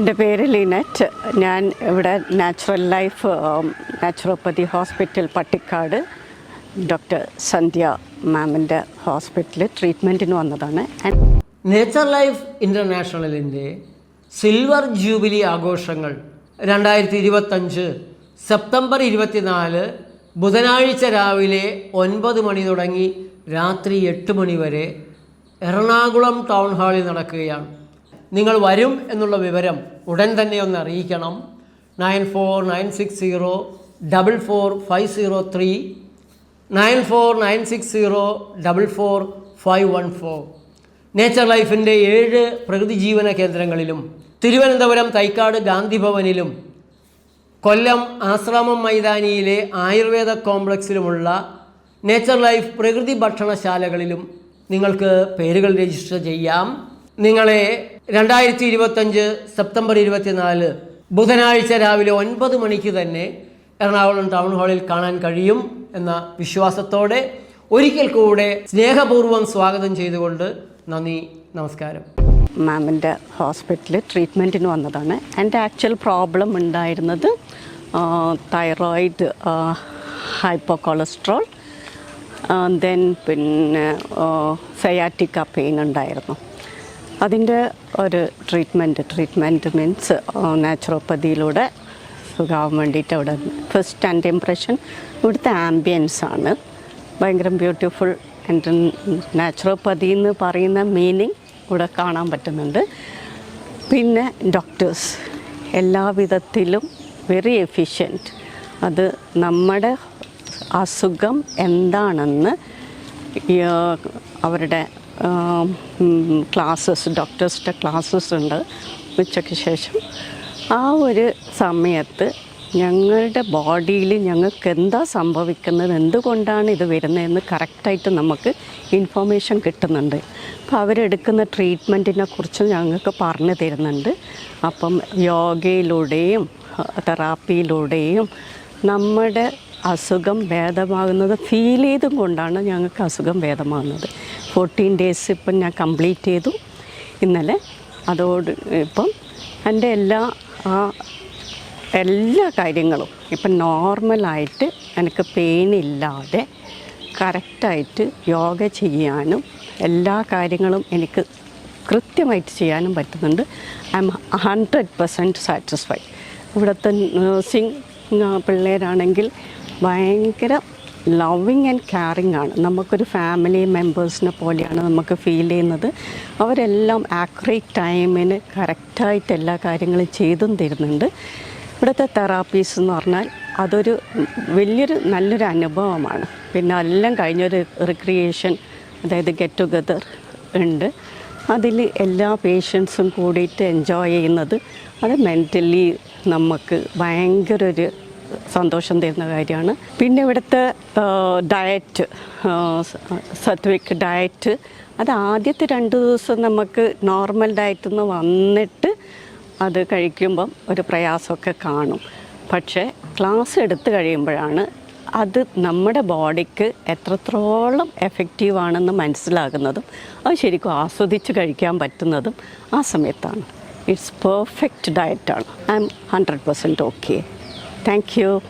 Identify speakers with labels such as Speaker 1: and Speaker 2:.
Speaker 1: എന്റെ പേര് ലിനറ്റ്. ഞാൻ ഇവിടെ natural life naturopathy hospital Pattikkad doctor Sandhya മാമിന്റെ ഹോസ്പിറ്റലിൽ ട്രീറ്റ്മെന്റിന് വന്നതാണ്.
Speaker 2: നേച്ചർ ലൈഫ് ഇന്റർനാഷണലിന്റെ സിൽവർ ജൂബിലി ആഘോഷങ്ങൾ രണ്ടായിരത്തി ഇരുപത്തഞ്ച് സെപ്റ്റംബർ ഇരുപത്തിനാല് ബുധനാഴ്ച രാവിലെ ഒൻപത് മണി തുടങ്ങി രാത്രി എട്ട് മണി വരെ എറണാകുളം ടൗൺ ഹാളിൽ നടക്കുകയാണ്. നിങ്ങൾ വരും എന്നുള്ള വിവരം ഉടൻ തന്നെ ഒന്ന് അറിയിക്കണം. Nine four nine six zero double four five zero three nine four nine six zero double four five one four. Nature ലൈഫിന്റെ ഏഴ് പ്രകൃതി ജീവന കേന്ദ്രങ്ങളിലും തിരുവനന്തപുരം തൈക്കാട് ഗാന്ധി ഭവനിലും കൊല്ലം ആശ്രാമം മൈതാനിയിലെ ആയുർവേദ കോംപ്ലക്സിലുമുള്ള നേച്ചർ ലൈഫ് പ്രകൃതി ഭക്ഷണശാലകളിലും നിങ്ങൾക്ക് പേരുകൾ രജിസ്റ്റർ ചെയ്യാം. നിങ്ങളെ രണ്ടായിരത്തി ഇരുപത്തഞ്ച് സെപ്റ്റംബർ ഇരുപത്തിനാല് ബുധനാഴ്ച രാവിലെ ഒൻപത് മണിക്ക് തന്നെ എറണാകുളം ടൗൺ ഹാളിൽ കാണാൻ കഴിയും എന്ന വിശ്വാസത്തോടെ ഒരിക്കൽ കൂടെ സ്നേഹപൂർവം സ്വാഗതം ചെയ്തുകൊണ്ട് നന്ദി നമസ്കാരം.
Speaker 1: മാമിന്റെ ഹോസ്പിറ്റലിൽ ട്രീറ്റ്മെന്റിന് വന്നതാണ്. എന്റെ ആക്ച്വൽ പ്രോബ്ലം ഉണ്ടായിരുന്നത് തൈറോയിഡ് ഹൈപ്പോ കൊളസ്ട്രോൾ ദെൻ പിന്നെ സയാറ്റിക്ക പെയിൻ ഉണ്ടായിരുന്നു. അതിന്റെ ഒരു ട്രീറ്റ്മെന്റ് ട്രീറ്റ്മെന്റ് മീൻസ് നാച്ചുറോപ്പതിയിലൂടെ സുഖാവാൻ വേണ്ടിയിട്ട് അവിടെ ഫസ്റ്റ് ആൻഡ് ഇംപ്രഷൻ ഇവിടുത്തെ ആംബിയൻസ് ആണ്. ഭയങ്കര ബ്യൂട്ടിഫുൾ ആൻഡ് നാച്ചുറോപ്പതി എന്ന് പറയുന്ന മീനിങ് ഇവിടെ കാണാൻ പറ്റുന്നുണ്ട്. പിന്നെ ഡോക്ടേഴ്സ് എല്ലാവിധത്തിലും വെരി എഫിഷ്യന്റ് അത് നമ്മുടെ അസുഖം എന്താണെന്ന് അവരുടെ ക്ലാസ്സസ് ഡോക്ടേഴ്സിന്റെ ക്ലാസ്സസ് ഉണ്ട് ഉച്ചയ്ക്ക് ശേഷം. ആ ഒരു സമയത്ത് ഞങ്ങളുടെ ബോഡിയിൽ ഞങ്ങൾക്ക് എന്താ സംഭവിക്കുന്നത്? എന്തുകൊണ്ടാണ് ഇത് വരുന്നതെന്ന് കറക്റ്റായിട്ട് നമുക്ക് ഇൻഫോർമേഷൻ കിട്ടുന്നുണ്ട്. അപ്പോൾ അവരെടുക്കുന്ന ട്രീറ്റ്മെന്റിനെ കുറിച്ച് ഞങ്ങൾക്ക് പറഞ്ഞു തരുന്നുണ്ട്. അപ്പം യോഗയിലൂടെയും തെറാപ്പിയിലൂടെയും നമ്മുടെ അസുഖം ഭേദമാകുന്നത് ഫീൽ ചെയ്തും കൊണ്ടാണ് ഞങ്ങൾക്ക് അസുഖം ഭേദമാകുന്നത്. ഫോർട്ടീൻ ഡേയ്സ് ഇപ്പം ഞാൻ കംപ്ലീറ്റ് ചെയ്തു. ഇന്നലെ അതോട് ഇപ്പം എന്റെ എല്ലാ ആ എല്ലാ കാര്യങ്ങളും ഇപ്പം നോർമലായിട്ട് എനിക്ക് പെയിൻ ഇല്ലാതെ കറക്റ്റായിട്ട് യോഗ ചെയ്യാനും എല്ലാ കാര്യങ്ങളും എനിക്ക് കൃത്യമായിട്ട് ചെയ്യാനും പറ്റുന്നുണ്ട്. I am hundred percent satisfied ഇവിടുത്തെ നേഴ്സിംഗ് പിള്ളേരാണെങ്കിൽ ഭയങ്കര ലവിങ് ആൻഡ് കെയറിങ് ആണ്. നമുക്കൊരു ഫാമിലി മെമ്പേഴ്സിനെ പോലെയാണ് നമുക്ക് ഫീൽ ചെയ്യുന്നത്. അവരെല്ലാം ആക്യുറേറ്റ് ടൈമിന് കറക്റ്റായിട്ട് എല്ലാ കാര്യങ്ങളും ചെയ്തും തരുന്നുണ്ട്. ഇവിടുത്തെ തെറാപ്പീസ് എന്ന് പറഞ്ഞാൽ അതൊരു വലിയൊരു നല്ലൊരു അനുഭവമാണ്. പിന്നെ എല്ലാം കഴിഞ്ഞൊരു റിക്രിയേഷൻ അതായത് ഗെറ്റ് ടുഗദർ ഉണ്ട്. അതിൽ എല്ലാ പേഷ്യൻസും കൂടിയിട്ട് എൻജോയ് ചെയ്യുന്നത് അത് മെന്റലി നമുക്ക് ഭയങ്കര ഒരു സന്തോഷം തരുന്ന കാര്യമാണ്. പിന്നെ ഇവിടുത്തെ ഡയറ്റ് സത്വിക് ഡയറ്റ് അത് ആദ്യത്തെ രണ്ട് ദിവസം നമുക്ക് നോർമൽ ഡയറ്റിൽ നിന്ന് വന്നിട്ട് അത് കഴിക്കുമ്പം ഒരു പ്രയാസമൊക്കെ കാണും. പക്ഷേ ക്ലാസ് എടുത്തു കഴിയുമ്പോഴാണ് അത് നമ്മുടെ ബോഡിക്ക് എത്രത്തോളം എഫക്റ്റീവ് ആണെന്ന് മനസ്സിലാകുന്നതും അത് ശരിക്കും ആസ്വദിച്ച് കഴിക്കാൻ പറ്റുന്നതും ആ സമയത്താണ്. It's perfect ഡയറ്റാണ് I am hundred percent okay Thank you.